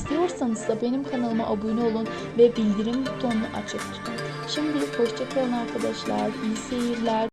istiyorsanız da benim kanalıma abone olun ve bildirim butonunu açık tutun. Şimdilik hoşçakalın arkadaşlar. İyi seyirler.